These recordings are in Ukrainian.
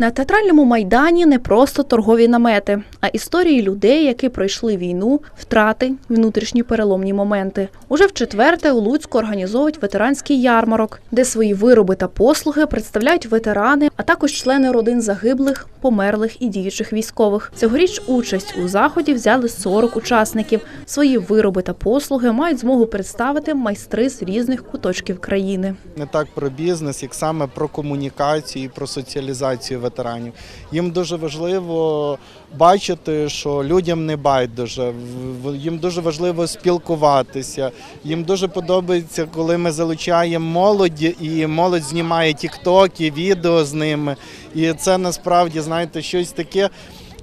На театральному майдані не просто торгові намети, а історії людей, які пройшли війну, втрати, внутрішні переломні моменти. Уже в четверте у Луцьку організовують ветеранський ярмарок, де свої вироби та послуги представляють ветерани, а також члени родин загиблих, померлих і діючих військових. Цьогоріч участь у заході взяли 40 учасників. Свої вироби та послуги мають змогу представити майстри з різних куточків країни. не так про бізнес, як саме про комунікацію і про соціалізацію ветеранів. Їм дуже важливо бачити, що людям не байдуже. Їм дуже важливо спілкуватися. Їм дуже подобається, коли ми залучаємо молодь, і молодь знімає тіктоки, відео з ними. І це насправді, знаєте, щось таке.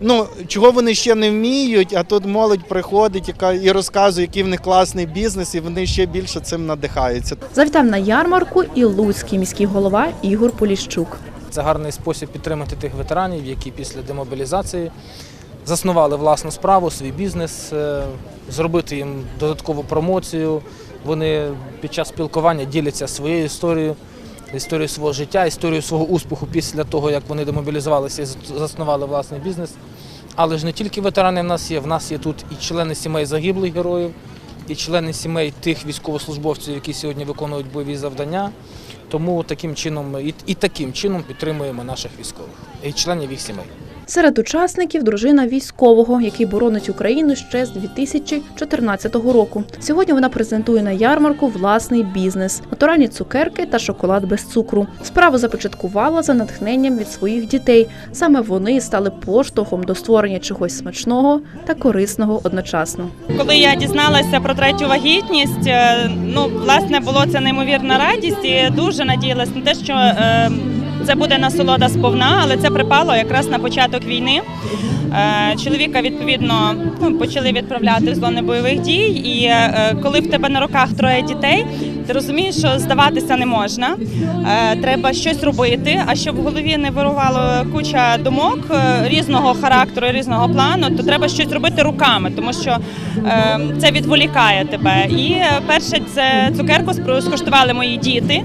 Ну, чого вони ще не вміють, а тут молодь приходить і розказує, який в них класний бізнес, і вони ще більше цим надихаються. Завітав на ярмарку і луцький міський голова Ігор Поліщук. Це гарний спосіб підтримати тих ветеранів, які після демобілізації заснували власну справу, свій бізнес, е, зробити їм додаткову промоцію. Вони під час спілкування діляться своєю історією, історією свого життя, історією свого успіху після того, як вони демобілізувалися і заснували власний бізнес. Але ж не тільки ветерани в нас є, в нас є тут і члени сімей загиблих героїв, і члени сімей тих військовослужбовців, які сьогодні виконують бойові завдання. Тому таким чином і, і таким чином підтримуємо наших військових і членів їх сімей. Серед учасників дружина військового, який боронить Україну ще з 2014 року. Сьогодні вона презентує на ярмарку власний бізнес, натуральні цукерки та шоколад без цукру. Справу започаткувала за натхненням від своїх дітей. Саме вони стали поштовхом до створення чогось смачного та корисного одночасно. Коли я дізналася про третю вагітність, е, ну власне було це неймовірна радість і дуже надіялась на те, що е, це буде насолода сповна, але це припало якраз на початок війни. Е, Чоловіка відповідно ну, почали відправляти в зони бойових дій, і е, коли в тебе на руках троє дітей, ти розумієш, що здаватися не можна. Е, Треба щось робити. А щоб в голові не вирувало куча думок різного характеру, різного плану, то треба щось робити руками, тому що це відволікає тебе. І перше, це цукерку скуштували мої діти.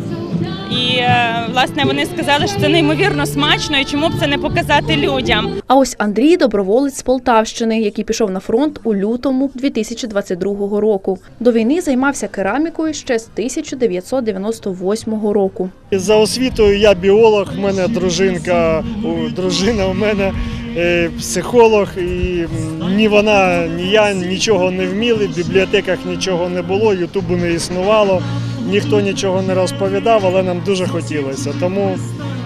І е, власне вони сказали, що це неймовірно смачно, і чому б це не показати людям. А ось Андрій доброволець з Полтавщини, який пішов на фронт у лютому 2022 року. До війни займався керамікою ще з 1998 року. За освітою я біолог, в мене дружинка, дружина у мене е, психолог, і ні вона, ні я нічого не вміли, в бібліотеках нічого не було, Ютубу не існувало, ніхто нічого не розповідав, але нам дуже хотілося. Тому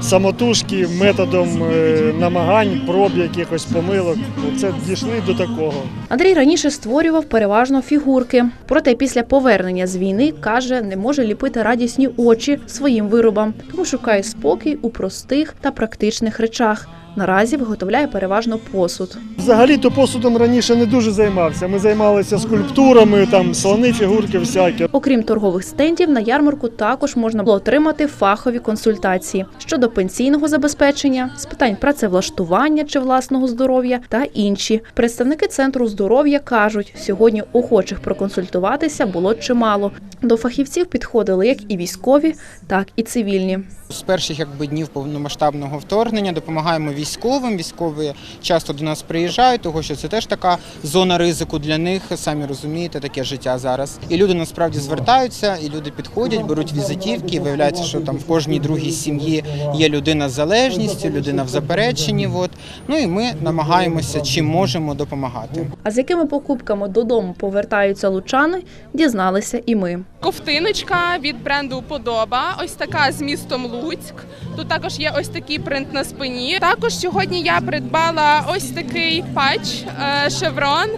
самотужки методом е, намагань, проб, якихось помилок, це дійшли до такого. Андрій раніше створював переважно фігурки. Проте після повернення з війни каже, не може ліпити радісні очі своїм виробам, тому шукає спокій у простих та практичних речах. Наразі виготовляє переважно посуд. Взагалі-то посудом раніше не дуже займався. Ми займалися скульптурами, там слони, фігурки всякі. Окрім торгових стендів, на ярмарку також можна було отримати фахові консультації щодо пенсійного забезпечення, з питань працевлаштування чи власного здоров'я та інші. Представники центру здоров'я кажуть, сьогодні охочих проконсультуватися було чимало. До фахівців підходили як і військові, так і цивільні. З перших якби днів повномасштабного вторгнення допомагаємо військовим. Військові часто до нас приїжджають, тому що це теж така зона ризику для них. Самі розумієте, таке життя зараз. І люди насправді звертаються, і люди підходять, беруть візитівки. і Виявляється, що там в кожній другій сім'ї є людина з залежністю, людина в запереченні. От ну і ми намагаємося чим можемо допомагати. А з якими покупками додому повертаються лучани, дізналися і ми. Ковтиночка від бренду Подоба. Ось така з містом Луцьк. Тут також є ось такий принт на спині. Також сьогодні я придбала ось такий патч е, шеврон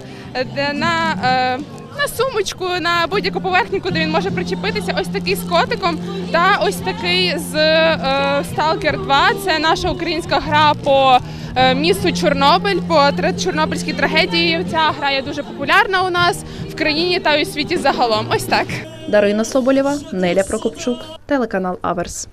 на. е, на сумочку, на будь-яку поверхню, куди він може причепитися, ось такий з котиком, та ось такий з е, Stalker 2. Це наша українська гра по місту Чорнобиль, по Чорнобильській трагедії. Ця гра є дуже популярна у нас в країні та у світі загалом. Ось так. Дарина Соболєва, Неля Прокопчук, телеканал Аверс.